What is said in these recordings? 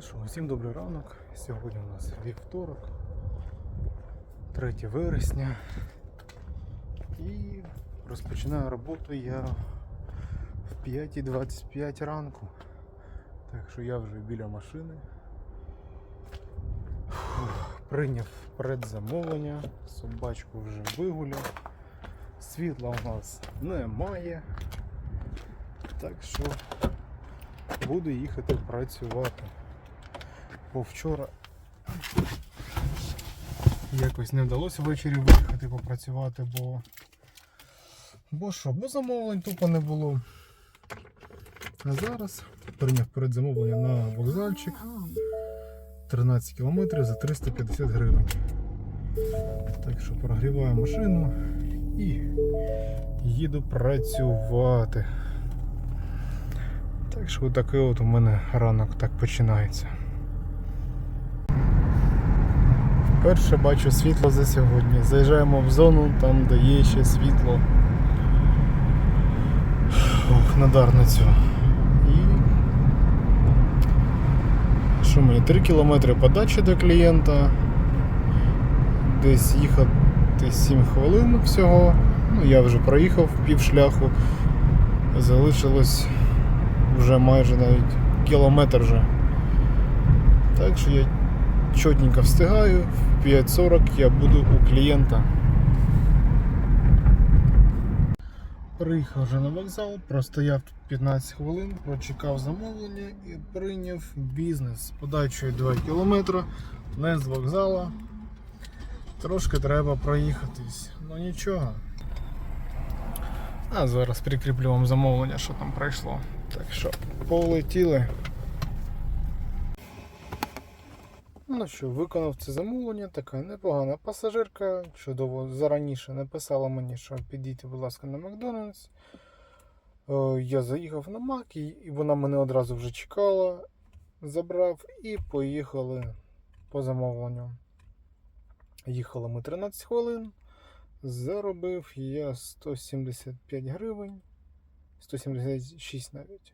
Ну що, всім добрий ранок. Сьогодні у нас вівторок, 3 вересня. І розпочинаю роботу я в 5.25 ранку. Так що я вже біля машини. Прийняв предзамовлення, собачку вже вигуляв. Світла у нас немає. Так що буду їхати працювати. Бо вчора якось не вдалося ввечері виїхати попрацювати, бо. Бо що, бо замовлень тупо не було. А зараз прийняв передзамовлення на вокзальчик 13 км за 350 гривень. Так що прогріваю машину і їду працювати. Так що такий от у мене ранок так починається. Вперше бачу світло за сьогодні. Заїжджаємо в зону, там де є ще світло. Ох, на Дарницю. І що мені? 3 кілометри подачі до клієнта. Десь їхати 7 хвилин всього. Ну, я вже проїхав пів шляху. Залишилось вже майже навіть кілометр вже. Так що я чотненько встигаю, в 5.40 я буду у клієнта. Приїхав вже на вокзал, простояв тут 15 хвилин, прочекав замовлення і прийняв бізнес з подачею 2 км, не з вокзала. Трошки треба проїхатись, ну нічого. А зараз прикріплю вам замовлення, що там пройшло. Так що полетіли. Ну що, виконав це замовлення, така непогана пасажирка. Чудово, зараніше написала мені, що підійти, будь ласка, на Макдональдс. Е, Я заїхав на Мак, і вона мене одразу вже чекала, забрав і поїхали по замовленню. Їхали ми 13 хвилин. Заробив я 175 гривень. 176 навіть.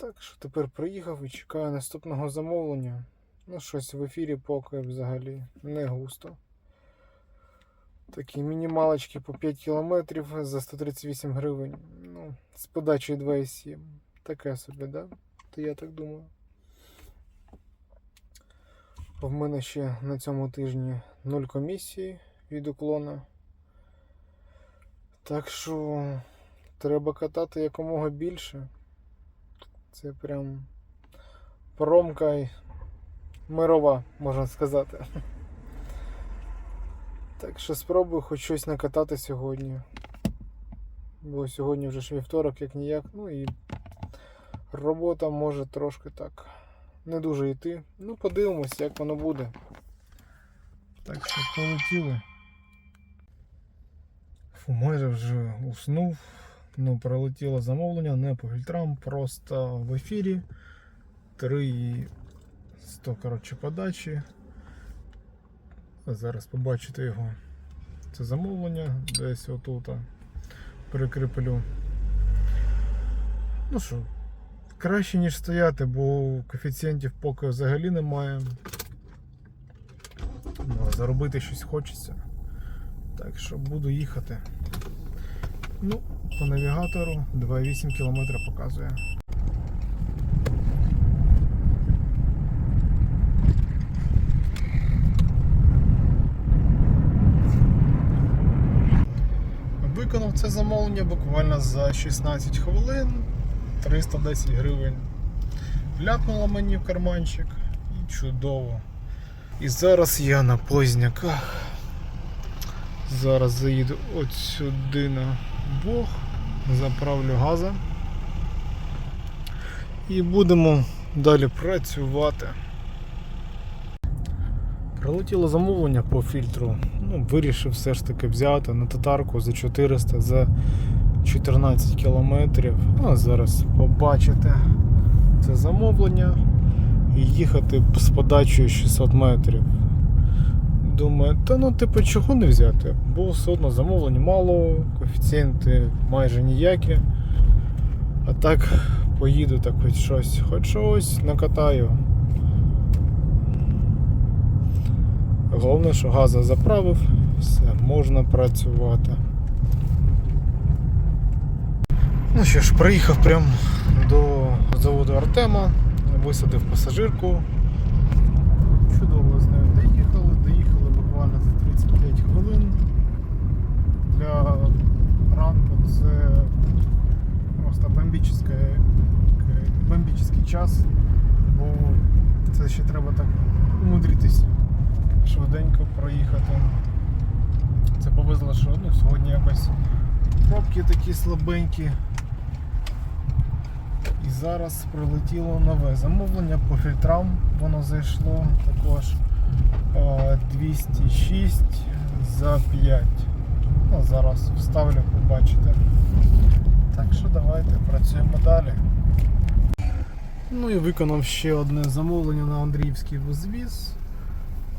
Так що тепер приїхав і чекаю наступного замовлення. Ну, щось в ефірі поки взагалі не густо. Такі мінімалочки по 5 кілометрів за 138 гривень. Ну, з подачею 2,7. Таке собі, да? То я так думаю. В мене ще на цьому тижні 0 комісії від уклона. Так що треба катати якомога більше. Це прям промка мирова, можна сказати. Так що спробую хоч щось накатати сьогодні. Бо сьогодні вже ж вівторок, як ніяк. Ну і робота може трошки так не дуже йти. Ну, подивимося, як воно буде. Так що полетіли. Фу, майже вже уснув. Ну, пролетіло замовлення не по фільтрам, просто в ефірі. 3,100 коротше, подачі. Зараз побачите його. Це замовлення, десь отут прикріплю. Ну що, краще, ніж стояти, бо коефіцієнтів поки взагалі немає. Ну, заробити щось хочеться. Так що буду їхати. Ну, по навігатору 2,8 км показує. Виконав це замовлення буквально за 16 хвилин, 310 гривень. Ляпнуло мені в карманчик і чудово. І зараз я на позняках. Зараз заїду от сюди на Бог, заправлю газа і будемо далі працювати. Прилетіло замовлення по фільтру. Ну, вирішив все ж таки взяти на татарку за 400 за 14 кілометрів. Ну, зараз побачите це замовлення і їхати з подачею 600 метрів. Думаю, та ну типу чого не взяти? Бо все одно замовлень мало, коефіцієнти майже ніякі. А так поїду, так хоч щось, хоч щось накатаю. Головне, що газа заправив, все, можна працювати. Ну що ж, приїхав прямо до заводу Артема, висадив пасажирку. Чудово з нею доїхали, доїхали буквально за 35 хвилин. Для ранку це просто бомбічний, бомбічний час, бо це ще треба так умудритись швиденько проїхати. Це повезло, що ну, сьогодні якось пробки такі слабенькі. І зараз прилетіло нове замовлення по фільтрам. Воно зайшло також е, 206 за 5. Ну, зараз вставлю, побачите. Так що давайте працюємо далі. Ну і виконав ще одне замовлення на Андріївський вузвіз.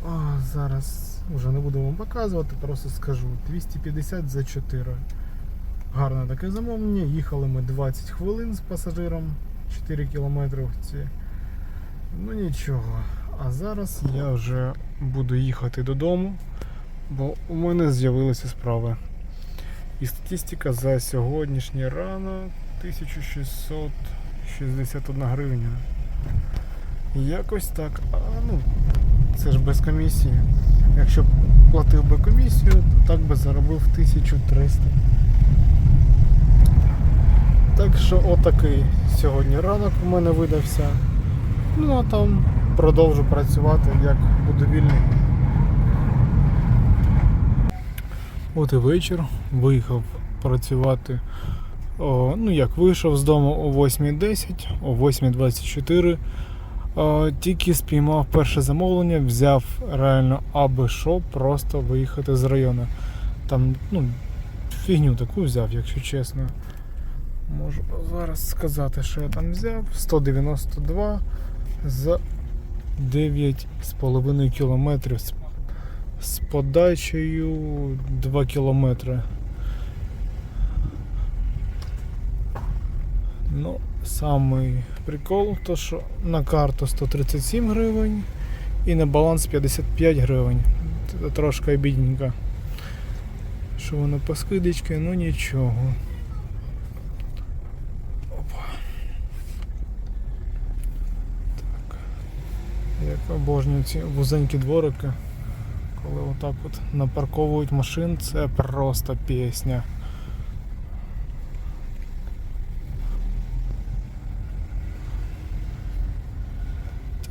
А, зараз вже не буду вам показувати, просто скажу 250 за 4. Гарне таке замовлення. Їхали ми 20 хвилин з пасажиром 4 кілометри. Ну нічого. А зараз я вже буду їхати додому, бо у мене з'явилися справи. І статистика за сьогоднішній ранок 1661 гривня. Якось так. А, ну, це ж без комісії. Якщо б платив би комісію, то так би заробив 1300. Так що отакий сьогодні ранок у мене видався. Ну а там продовжу працювати як буду вільний. От і вечір. Виїхав працювати. О, ну як вийшов з дому о 8.10, о 8.24. О, тільки спіймав перше замовлення, взяв реально аби що, просто виїхати з району. Там, ну, фігню таку взяв, якщо чесно. Можу зараз сказати, що я там взяв. 192 за 9,5 кілометрів з, з подачею 2 кілометри. Ну, самий прикол, то що на карту 137 гривень і на баланс 55 гривень. Це трошки обідненько. Що воно по скидочці, ну нічого. Опа. Так. Як обожнюю ці вузенькі дворики, коли отак от напарковують машин, це просто пісня.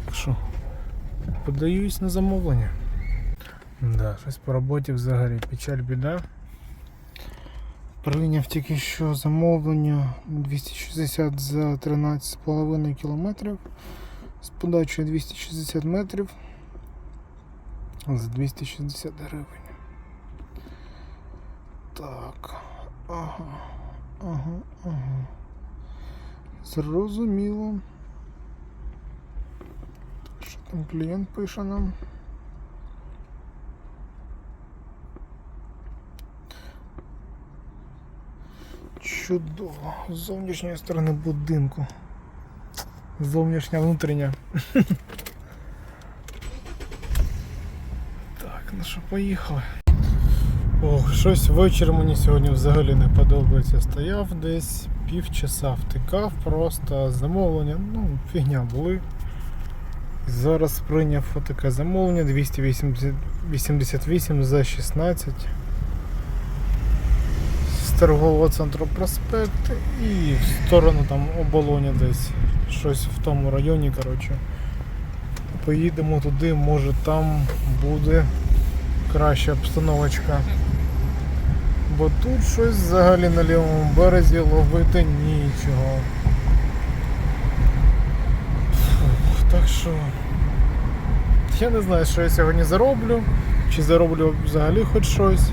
Так що, подаюсь на замовлення. Да, щось по роботі взагалі печаль біда. Прийняв тільки що замовлення 260 за 13,5 кілометрів з подачею 260 метрів за 260 гривень. Так. Ага. Ага, ага. Зрозуміло. Що там клієнт пише нам? Чудово. З зовнішньої сторони будинку. Зовнішня внутрішня. Так, ну що, поїхали. Ох, щось ввечері мені сьогодні взагалі не подобається. Стояв десь півчаса втикав, просто замовлення, ну, фігня були. Зараз прийняв таке замовлення 288 за 16 з торгового центру проспект і в сторону там оболоня десь. Щось в тому районі, коротше. Поїдемо туди, може там буде краща обстановочка. Бо тут щось взагалі на лівому березі ловити нічого. Фух, так що я не знаю, що я сьогодні зароблю, чи зароблю взагалі хоч щось.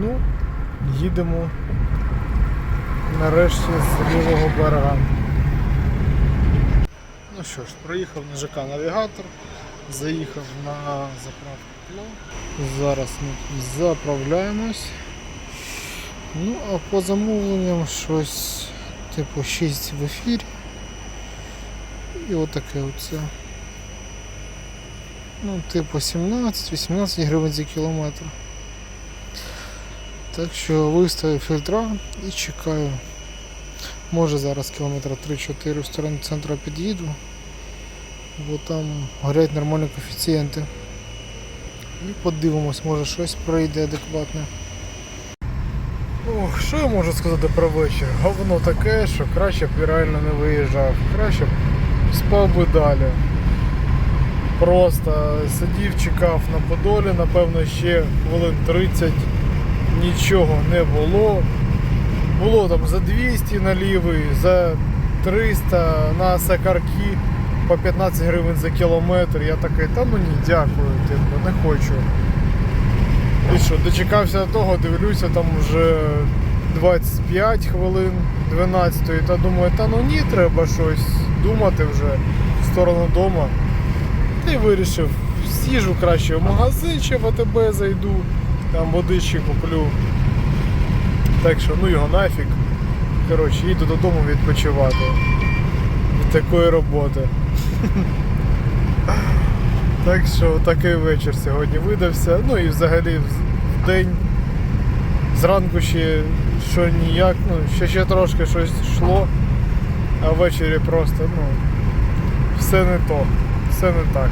Ну, їдемо нарешті з лівого берега. Ну що ж, проїхав на ЖК Навігатор, заїхав на заправку Кло. Зараз ми заправляємось. Ну, а по замовленням щось типу 6 в ефірі. І отаке оце. Ну, типу 17-18 гривень за кілометр. Так що виставив фільтра і чекаю. Може зараз кілометра 3-4 в сторону центру під'їду, бо там горять нормальні коефіцієнти. І подивимось, може щось пройде адекватне. Ох, що я можу сказати про вечір? Говно таке, що краще б і реально не виїжджав, краще б спав би далі. Просто сидів, чекав на Подолі, напевно, ще хвилин 30 нічого не було. Було там за 200 на лівий, за 300 на сакарки по 15 гривень за кілометр. Я такий, та ну ні, дякую, типу, не хочу. І що, дочекався того, дивлюся, там вже 25 хвилин 12 та думаю, та ну ні, треба щось думати вже в сторону. Та й вирішив, сіжу краще в магазин, ще в АТБ зайду, там водички куплю. Так що ну його нафіг. Коротше, їду додому відпочивати від такої роботи. Так що такий вечір сьогодні видався. Ну і взагалі в день зранку ще що ніяк, ну ще ще трошки щось йшло, а ввечері просто ну все не то, все не так.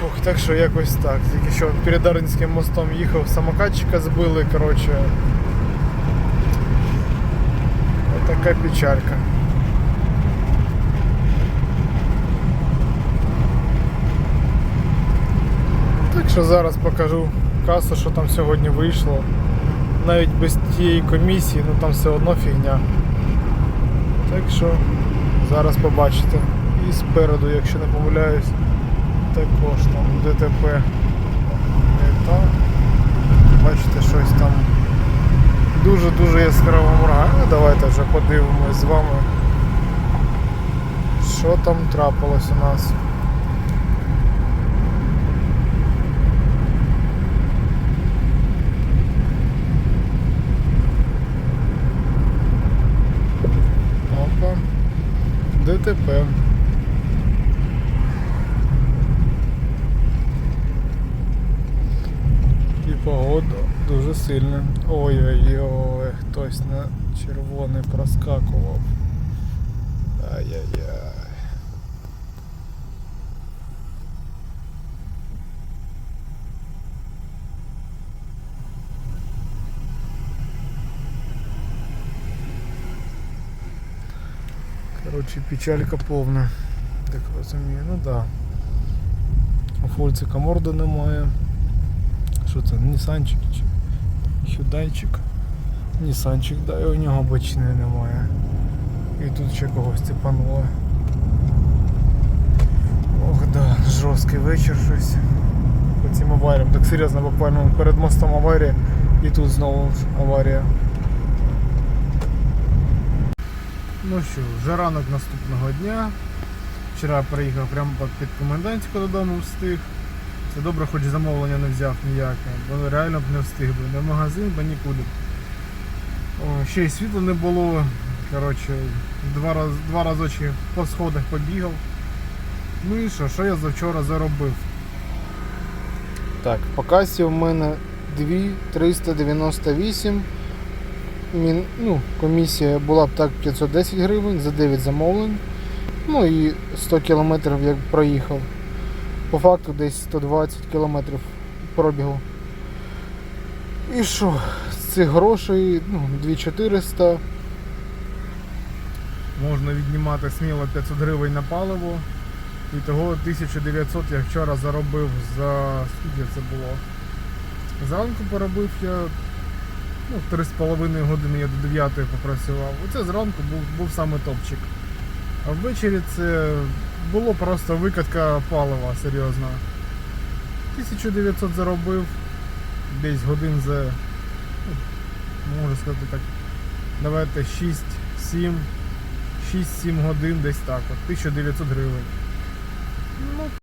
Фух, так що якось так. Тільки що перед Дарницьким мостом їхав, самокатчика збили, коротше. Така печалька. Так що зараз покажу касу, що там сьогодні вийшло. Навіть без тієї комісії, ну там все одно фігня. Так що зараз побачите. І спереду, якщо не помиляюсь, також там ДТП так. Бачите, щось там дуже-дуже яскраво моргає. Ну, давайте вже подивимось з вами, що там трапилось у нас. Опа. ДТП. І погода дуже сильна. Ой-ой-ой, хтось на червоний проскакував. Ай-яй-яй. Коротше, печалька повна. Так розумію, ну да. У Фольцика морди немає. Що це, Нісанчик чи Хюдайчик? Нісанчик, да, і у нього бочини немає. І тут ще когось цепануло. Ох, да, жорсткий вечір щось. По цим аваріям. Так серйозно, буквально перед мостом аварія і тут знову аварія. Ну що, вже ранок наступного дня. Вчора приїхав прямо під комендантську додому встиг. Це добре, хоч замовлення не взяв ніяке, бо реально б не встиг би. Не в магазин, бо нікуди. О, ще й світла не було. Коротше, два, раз, два разочі по сходах побігав. Ну і що, що я завчора заробив? Так, по касі у мене 2398. Мін, ну, комісія була б так 510 гривень за 9 замовлень. Ну і 100 кілометрів як проїхав. По факту десь 120 кілометрів пробігу. І що? З цих грошей ну, 2400. Можна віднімати сміло 500 гривень на паливо. І того 1900 я вчора заробив за скільки це було. Зранку поробив я ну, 3,5 години я до 9 попрацював. Оце зранку був, був саме топчик. А ввечері це було просто викатка палива, серйозно. 1900 заробив, десь годин за, ну, можна сказати так, давайте 6-7, 6-7 годин десь так от, 1900 гривень. Ну,